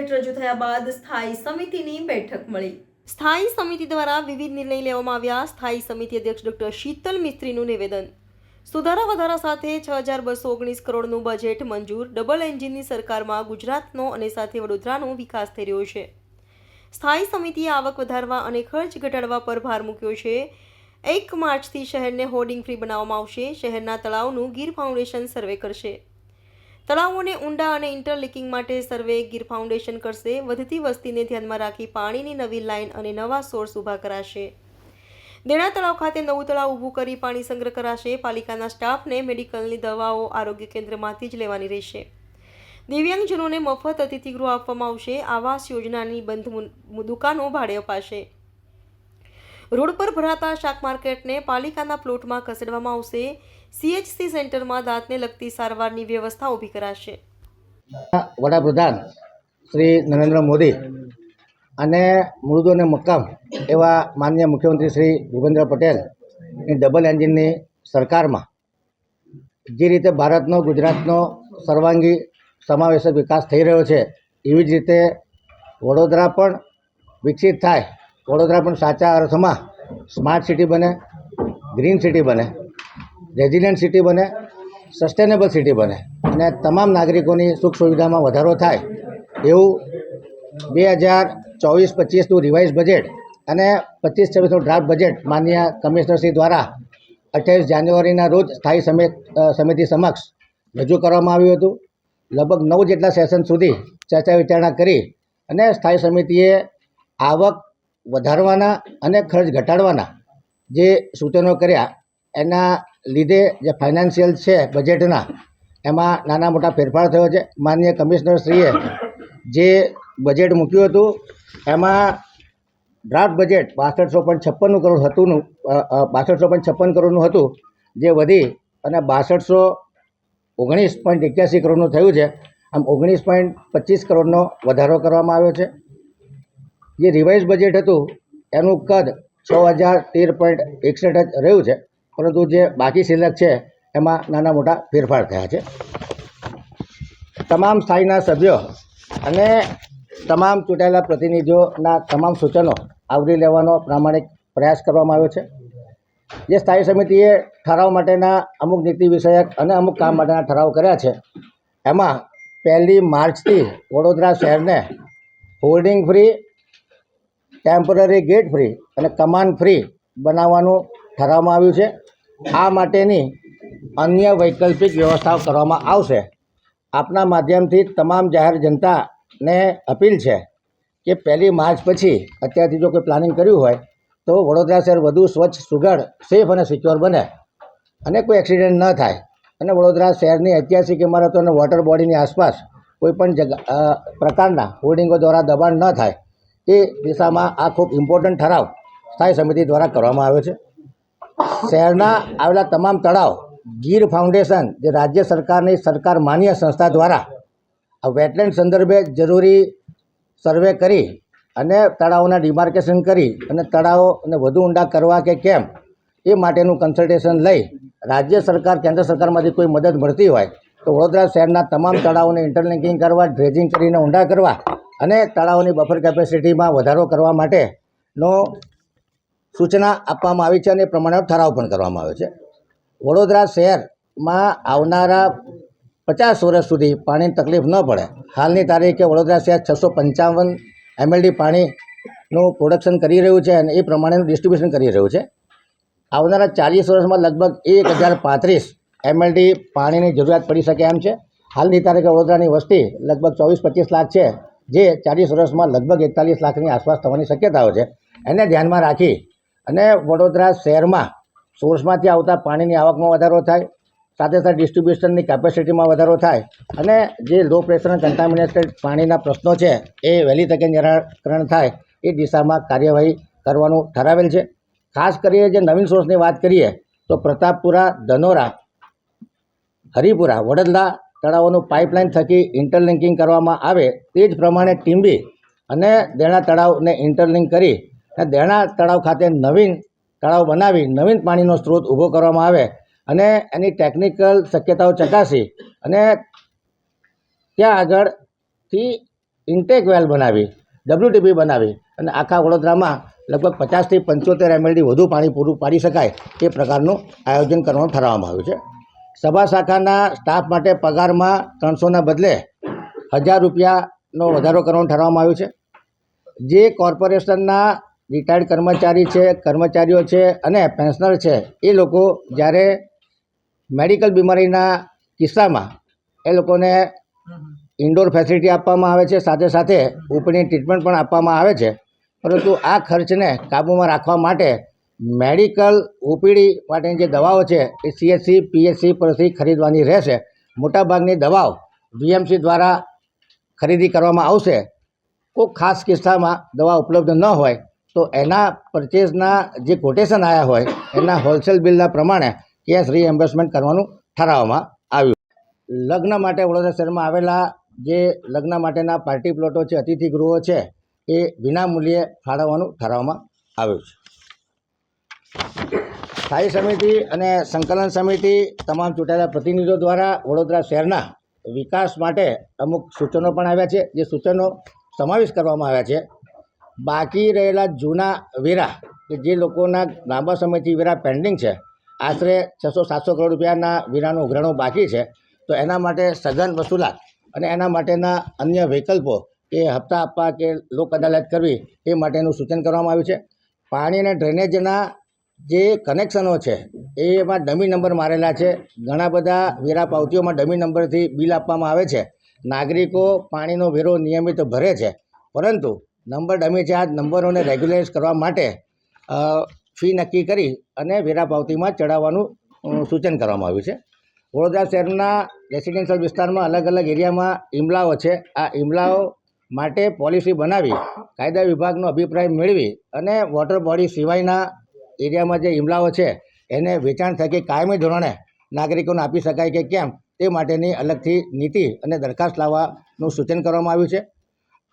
Budget રજૂ થયા બાદ સ્થાયી સમિતિની બેઠક મળી. સ્થાયી સમિતિ દ્વારા વિવિધ નિર્ણય લેવામાં આવ્યા. સ્થાયી સમિતિ અધ્યક્ષ ડોક્ટર શીતલ મિસ્ત્રીનું નિવેદન. સુધારા વધારા સાથે છ હજાર બસો ઓગણીસ કરોડનું બજેટ મંજૂર. ડબલ એન્જિનની સરકારમાં ગુજરાતનો અને સાથે વડોદરાનો વિકાસ થઈ રહ્યો છે. સ્થાયી સમિતિએ આવક વધારવા અને ખર્ચ ઘટાડવા પર ભાર મૂક્યો છે. એક માર્ચથી શહેરને હોર્ડિંગ ફ્રી બનાવવામાં આવશે. શહેરના તળાવનું ગીર ફાઉન્ડેશન સર્વે કરશે. તળાવોને ઊંડા અને ઇન્ટરલિકિંગ માટે સર્વે ગીર ફાઉન્ડેશન કરશે. વધતી વસ્તીને ધ્યાનમાં રાખી પાણીની નવી લાઇન અને નવા સોર્સ ઊભા કરાશે. દેણા તળાવ ખાતે નવું તળાવ ઊભું કરી પાણી સંગ્રહ કરાશે. પાલિકાના સ્ટાફને મેડિકલની દવાઓ આરોગ્ય કેન્દ્રમાંથી જ લેવાની રહેશે. દિવ્યાંગજનોને મફત અતિથિગૃહ આપવામાં આવશે. આવાસ યોજનાની બંધ દુકાનો ભાડે અપાશે. રોડ પર ભરાતા શાક માર્કેટને પાલિકાના પ્લોટમાં ખસેડવામાં આવશે. સીએચસી સેન્ટરમાં દાંતને લગતી સારવારની વ્યવસ્થા ઊભી કરાશે. વડાપ્રધાન શ્રી નરેન્દ્ર મોદી અને મૃદુ અને મક્કમ એવા માનનીય મુખ્યમંત્રી શ્રી ભૂપેન્દ્ર પટેલની ડબલ એન્જિનની સરકારમાં જે રીતે ભારતનો, ગુજરાતનો સર્વાંગી સમાવેશક વિકાસ થઈ રહ્યો છે, એવી જ રીતે વડોદરા પણ વિકસિત થાય. વડોદરા પણ સાચા અર્થમાં સ્માર્ટ સિટી બને ગ્રીન સિટી બને. રેઝિડન્ટ સિટી બને, સસ્ટેનેબલ સિટી બને અને તમામ નાગરિકોની સુખ સુવિધામાં વધારો થાય એવું બે હજાર ચોવીસ પચીસનું રિવાઇઝ બજેટ અને પચીસ છવ્વીસનું ડ્રાફ્ટ બજેટ માન્ય કમિશનરશ્રી દ્વારા અઠ્યાવીસ જાન્યુઆરીના રોજ સ્થાયી સમિ સમિતિ સમક્ષ રજૂ કરવામાં આવ્યું હતું. લગભગ નવ જેટલા સેશન સુધી ચર્ચા વિચારણા કરી અને સ્થાયી સમિતિએ આવક વધારવાના અને ખર્ચ ઘટાડવાના જે સૂચનો કર્યા એના લીધે જે ફાઇનાન્શિયલ છે બજેટના એમાં નાના મોટા ફેરફાર થયો છે. માનનીય કમિશનરશ્રીએ જે બજેટ મૂક્યું હતું, એમાં ડ્રાફ્ટ બજેટ બાસઠસો પોઈન્ટ છપ્પનનું કરોડ હતું બાસઠસો પોઈન્ટ છપ્પન કરોડનું હતું, જે વધી અને બાસઠસો ઓગણીસ પોઈન્ટ એક્યાસી કરોડનું થયું છે. આમ ઓગણીસ પોઈન્ટ પચીસ કરોડનો વધારો કરવામાં આવ્યો છે. જે રિવાઇઝ બજેટ હતું, એનું કદ છ હજાર તેર પોઈન્ટ એકસઠ જ રહ્યું છે. પરંતુ જે બાકી સિલક છે, એમાં નાના મોટા ફેરફાર થયા છે. તમામ સ્થાયીના સભ્યો અને તમામ ચૂંટાયેલા પ્રતિનિધિઓના તમામ સૂચનો આવરી લેવાનો પ્રામાણિક પ્રયાસ કરવામાં આવ્યો છે. જે સ્થાયી સમિતિએ ઠરાવ માટેના અમુક નીતિ વિષયક અને અમુક કામ માટેના ઠરાવ કર્યા છે, એમાં પહેલી માર્ચથી વડોદરા શહેરને hoarding free, temporary gate free અને કમાન ફ્રી બનાવવાનું ઠરાવવામાં આવ્યું છે. આ માટેની અન્ય વૈકલ્પિક વ્યવસ્થાઓ કરવામાં આવશે. આપના માધ્યમથી તમામ જાહેર જનતાને અપીલ છે કે પહેલી માર્ચ પછી અત્યારથી જો કોઈ પ્લાનિંગ કર્યું હોય, તો વડોદરા શહેર વધુ સ્વચ્છ, સુઘડ, સેફ અને સિક્યોર બને અને કોઈ એક્સિડન્ટ ન થાય. અને વડોદરા શહેરની ઐતિહાસિક ઇમારતો અને વોટર બોડીની આસપાસ કોઈપણ જગા પ્રકારના હોર્ડિંગો દ્વારા દબાણ ન થાય, એ દિશામાં આ ખૂબ ઇમ્પોર્ટન્ટ ઠરાવ સ્થાયી સમિતિ દ્વારા કરવામાં આવ્યો છે. શહેરના આવેલા તમામ તળાવ, ગીર ફાઉન્ડેશન, જે રાજ્ય સરકારની સરકાર માન્ય સંસ્થા દ્વારા આ વેટલેન્ડ સંદર્ભે જરૂરી સર્વે કરી અને તળાવોના ડિમાર્કેશન કરી અને તળાવોને વધુ ઊંડા કરવા કે કેમ, એ માટેનું કન્સલ્ટેશન લઈ રાજ્ય સરકાર, કેન્દ્ર સરકારમાંથી કોઈ મદદ મળતી હોય તો વડોદરા શહેરના તમામ તળાવોને ઇન્ટરલિંકિંગ કરવા ડ્રેજિંગ કરીને ઊંડા કરવા અને તળાવોની બફર કેપેસિટીમાં વધારો કરવા માટેનો સૂચના આપવામાં આવી છે અને એ પ્રમાણે ઠરાવ પણ કરવામાં આવ્યો છે. વડોદરા શહેરમાં આવનારા પચાસ વર્ષ સુધી પાણીની તકલીફ ન પડે. હાલની તારીખે વડોદરા શહેર છસો પંચાવન એમએલડી પાણીનું પ્રોડક્શન કરી રહ્યું છે અને એ પ્રમાણેનું ડિસ્ટ્રીબ્યુશન કરી રહ્યું છે. આવનારા ચાલીસ વર્ષમાં લગભગ એક હજાર પાંત્રીસ એમએલડી પાણીની જરૂરિયાત પડી શકે એમ છે. હાલની તારીખે વડોદરાની વસ્તી લગભગ ચોવીસ પચીસ લાખ છે, જે ચાલીસ વર્ષમાં લગભગ એકતાલીસ લાખની આસપાસ થવાની શક્યતાઓ છે. એને ધ્યાનમાં રાખી અને વડોદરા શહેરમાં સોર્સમાંથી આવતા પાણીની આવકમાં વધારો થાય, સાથે સાથે ડિસ્ટ્રીબ્યુશનની કેપેસિટીમાં વધારો થાય અને જે લો પ્રેશર અને કન્ટામિનેટેડ પાણીના પ્રશ્નો છે એ વહેલી તકે નિરાકરણ થાય એ દિશામાં કાર્યવાહી કરવાનું ઠરાવેલ છે. ખાસ કરીને જે નવીન સોર્સની વાત કરીએ, તો પ્રતાપપુરા, ધનોરા, હરિપુરા, વડોદરા તળાવોનું પાઇપલાઇન થકી ઇન્ટરલિંકિંગ કરવામાં આવે તે જ પ્રમાણે ટીંબી અને દેણા તળાવને ઇન્ટરલિંક કરી દેણા તળાવ ખાતે નવીન તળાવ બનાવી નવીન પાણીનો સ્ત્રોત ઊભો કરવામાં આવે અને એની ટેકનિકલ શક્યતાઓ ચકાસી અને ત્યાં આગળથી ઇન્ટેક વેલ બનાવી ડબ્લ્યુટીપી બનાવી અને આખા વડોદરામાં લગભગ પચાસથી પંચોતેર એમએલડી વધુ પાણી પૂરું પાડી શકાય એ પ્રકારનું આયોજન કરવાનું ઠરાવવામાં આવ્યું છે. સભા શાખાના સ્ટાફ માટે પગારમાં ત્રણસોના બદલે હજાર રૂપિયાનો વધારો કરવાનું ઠરાવવામાં આવ્યું છે. જે કોર્પોરેશનના રિટાયર્ડ કર્મચારી છે, કર્મચારીઓ છે અને પેન્શનર છે. એ લોકો જ્યારે મેડિકલ બીમારીના કિસ્સામાં એ લોકોને ઇન્ડોર ફેસિલિટી આપવામાં આવે છે, સાથે સાથે ઉપરની ટ્રીટમેન્ટ પણ આપવામાં આવે છે. પરંતુ આ ખર્ચને કાબૂમાં રાખવા માટે મેડિકલ ઓપીડી માટેની જે દવાઓ છે એ સીએચસી પીએચસી પરથી ખરીદવાની રહેશે. મોટાભાગની દવાઓ વીએમસી દ્વારા ખરીદી કરવામાં આવશે. કોઈ ખાસ કિસ્સામાં દવા ઉપલબ્ધ ન હોય તો એના પરચેઝના જે કોટેશન આવ્યા હોય, એના હોલસેલ બિલના પ્રમાણે કેશ રીએમ્બર્સમેન્ટ કરવાનું ઠરાવવામાં આવ્યું. લગ્ન માટે વડોદરા શહેરમાં આવેલા જે લગ્ન માટેના પાર્ટી પ્લોટો છે, અતિથિ ગૃહો છે, એ વિનામૂલ્યે ફાળવવાનું ઠરાવવામાં આવ્યું છે. સ્થાયી સમિતિ અને સંકલન સમિતિ તમામ ચૂંટાયેલા પ્રતિનિધિઓ દ્વારા વડોદરા શહેરના વિકાસ માટે અમુક સૂચનો પણ આવ્યા છે, જે સૂચનો સમાવેશ કરવામાં આવ્યા છે. બાકી રહેલા જૂના વેરા, કે જે લોકોના લાંબા સમયથી વેરા પેન્ડિંગ છે, આશરે છસો સાતસો કરોડ રૂપિયાના વેરાનું ઉઘરાણું બાકી છે, તો એના માટે સઘન વસૂલાત અને એના માટેના અન્ય વિકલ્પો કે હપ્તા આપવા કે લોક અદાલત કરવી, એ માટેનું સૂચન કરવામાં આવ્યું છે. પાણી અને ડ્રેનેજના જે કનેક્શનો છે, એમાં ડમી નંબર મારેલા છે. ઘણા બધા વેરા પાવતીઓમાં ડમી નંબરથી બિલ આપવામાં આવે છે. નાગરિકો પાણીનો વેરો નિયમિત ભરે છે. પરંતુ નંબર ડમી છે આ નંબરોને રેગ્યુલાઇઝ કરવા માટે ફી નક્કી કરી અને વેરા પાવતીમાં ચડાવવાનું સૂચન કરવામાં આવ્યું છે. વડોદરા શહેરના રેસિડેન્શિયલ વિસ્તારમાં અલગ અલગ એરિયામાં ઇમલાઓ છે. આ ઇમલાઓ માટે પોલિસી બનાવી, કાયદા વિભાગનો અભિપ્રાય મેળવી અને વોટર બોડી સિવાયના એરિયામાં જે ઇમલાઓ છે, એને વેચાણ થકી કાયમી ધોરણે નાગરિકોને આપી શકાય કે કેમ, તે માટેની અલગથી નીતિ અને દરખાસ્ત લાવવાનું સૂચન કરવામાં આવ્યું છે.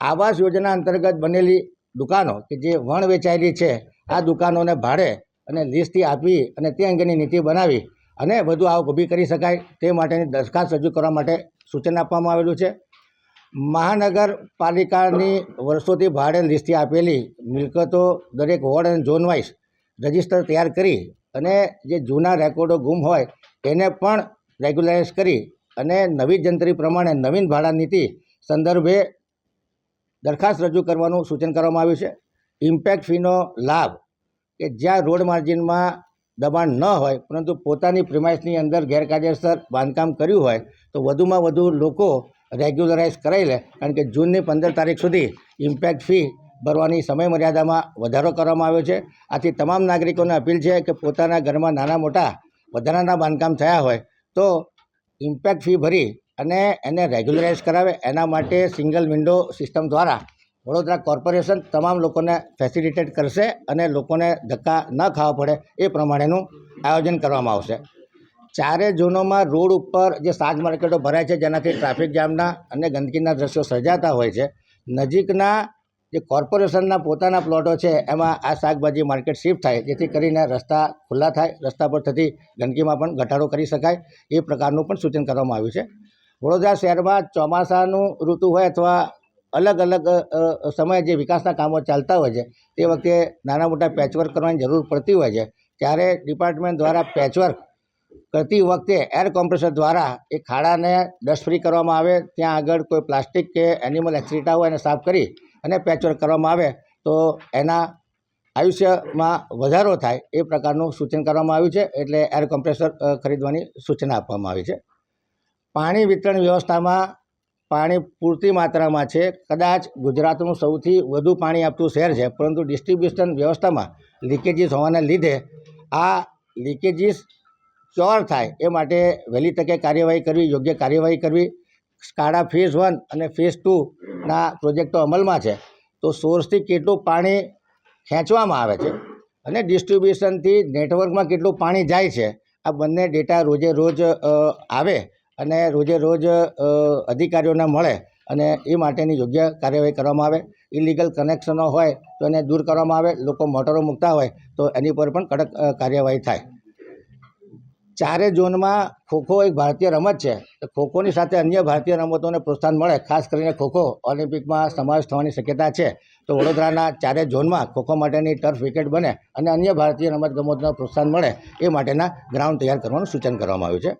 આવાસ યોજના અંતર્ગત બનેલી દુકાનો કે જે વણ વેચાયેલી છે, આ દુકાનોને ભાડે અને લીઝથી આપી અને તે અંગેની નીતિ બનાવી અને વધુ આવક ઊભી કરી શકાય તે માટેની દરખાસ્ત રજૂ કરવા માટે સૂચન આપવામાં આવેલું છે. મહાનગરપાલિકાની વર્ષોથી ભાડે લીઝથી આપેલી મિલકતો દરેક વોર્ડ અને ઝોન વાઇઝ રજિસ્ટર તૈયાર કરી અને જે જૂના રેકોર્ડો ગુમ હોય એને પણ રેગ્યુલાઇઝ કરી અને નવી જંત્રી પ્રમાણે નવીન ભાડા નીતિ સંદર્ભે દરખાસ્ત રજૂ કરવાનું સૂચન કરવામાં આવ્યું છે. ઇમ્પેક્ટ ફીનો લાભ કે જ્યાં રોડ માર્જિનમાં દબાણ ન હોય, પરંતુ પોતાની પ્રિમાઇસની અંદર ગેરકાયદેસર બાંધકામ કર્યું હોય, તો વધુમાં વધુ લોકો રેગ્યુલરાઇઝ કરાવી લે. કારણ કે જૂનની પંદર તારીખ સુધી ઇમ્પેક્ટ ફી ભરવાની સમય મર્યાદામાં વધારો કરવામાં આવ્યો છે. આથી તમામ નાગરિકોને અપીલ છે કે પોતાના ઘરમાં નાના મોટા વધારાના બાંધકામ થયા હોય, તો ઇમ્પેક્ટ ફી ભરી અને એને રેગ્યુલરાઇઝ કરાવે, એના માટે સિંગલ વિન્ડો સિસ્ટમ દ્વારા વડોદરા કોર્પોરેશન તમામ લોકોને ફેસિલિટેટ કરશે અને લોકોને ધક્કા ન ખાવા પડે એ પ્રમાણેનું આયોજન કરવામાં આવશે. ચારે ઝોનોમાં રોડ ઉપર જે શાક માર્કેટો ભરાય છે, જેનાથી ટ્રાફિક જામના અને ગંદકીના દ્રશ્યો સર્જાતા હોય છે, નજીકના જે કોર્પોરેશનના પોતાના પ્લોટો છે, એમાં આ શાકભાજી માર્કેટ શિફ્ટ થાય, જેથી કરીને રસ્તા ખુલ્લા થાય, રસ્તા પર થતી ગંદકીમાં પણ ઘટાડો કરી શકાય, એ પ્રકારનું પણ સૂચન કરવામાં આવ્યું છે. વડોદરા શહેરમાં ચોમાસાનું ઋતુ હોય અથવા અલગ અલગ સમયે જે વિકાસના કામો ચાલતા હોય છે, તે વખતે નાના મોટા પેચવર્ક કરવાની જરૂર પડતી હોય છે. ત્યારે ડિપાર્ટમેન્ટ દ્વારા પેચવર્ક કરતી વખતે એર કોમ્પ્રેસર દ્વારા એ ખાડાને ડસ્ટ ફ્રી કરવામાં આવે, ત્યાં આગળ કોઈ પ્લાસ્ટિક કે એનિમલ એક્સિટા હોય એને સાફ કરી અને પેચવર્ક કરવામાં આવે, તો એના આયુષ્યમાં વધારો થાય એ પ્રકારનું સૂચન કરવામાં આવ્યું છે. એટલે એર કોમ્પ્રેસર ખરીદવાની સૂચના આપવામાં આવી છે. પાણી વિતરણ વ્યવસ્થામાં પાણી પૂરતી માત્રામાં છે. કદાચ ગુજરાતનું સૌથી વધુ પાણી આપતું શહેર છે, પરંતુ ડિસ્ટ્રિબ્યુશન વ્યવસ્થામાં લીકેજીસ હોવાના લીધે આ લીકેજીસ ક્યોર થાય એ માટે વહેલી તકે કાર્યવાહી કરવી, યોગ્ય કાર્યવાહી કરવી. સ્કાડા ફેઝ વન અને ફેઝ ટુના પ્રોજેક્ટો અમલમાં છે. તો સોર્સથી કેટલું પાણી ખેંચવામાં આવે છે અને ડિસ્ટ્રિબ્યુશનથી નેટવર્કમાં કેટલું પાણી જાય છે, આ બંને ડેટા રોજે રોજ આવે. અને રોજે રોજ અધિકારીઓને મળે અને એ માટેની યોગ્ય કાર્યવાહી કરવામાં આવે. ઇલીગલ કનેક્શનો હોય તો એને દૂર કરવામાં આવે. લોકો મોટરો મૂકતા હોય તો એની પર પણ કડક કાર્યવાહી થાય. ચારે ઝોનમાં ખોખો એક ભારતીય રમત છે. તો ખોખોની સાથે અન્ય ભારતીય રમતોને પ્રોત્સાહન મળે, ખાસ કરીને ખોખો ઓલિમ્પિકમાં સમાવેશ થવાની શક્યતા છે. તો વડોદરાના ચારે ઝોનમાં ખોખો માટેની ટર્ફ વિકેટ બને અને અન્ય ભારતીય રમતગમતને પ્રોત્સાહન મળે એ માટેના ગ્રાઉન્ડ તૈયાર કરવાનું સૂચન કરવામાં આવ્યું છે.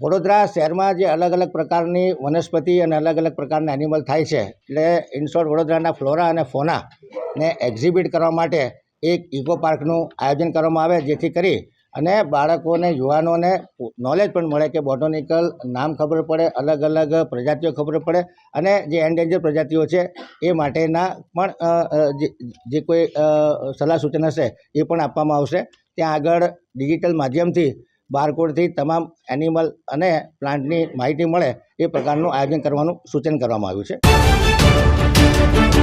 વડોદરા શહેરમાં જે અલગ અલગ પ્રકારની વનસ્પતિ અને અલગ અલગ પ્રકારના એનિમલ થાય છે, એટલે ઇનશોર્ટ વડોદરાના ફ્લોરા અને ફોના ને એક્ઝિબિટ કરવા માટે એક ઇકો પાર્કનું આયોજન કરવામાં આવે, જેથી કરી અને બાળકોને, યુવાનોને નોલેજ પણ મળે કે બોટોનિકલ નામ ખબર પડે, અલગ અલગ પ્રજાતિઓ ખબર પડે અને જે એન્ડેન્જર પ્રજાતિઓ છે એ માટેના પણ જે કોઈ સલાહ સૂચન હશે એ પણ આપવામાં આવશે. ત્યાં આગળ ડિજિટલ માધ્યમથી બારકોડથી તમામ એનિમલ અને પ્લાન્ટની માહિતી મળે એ પ્રકારનું આયોજન કરવાનું સૂચન કરવામાં આવ્યું છે.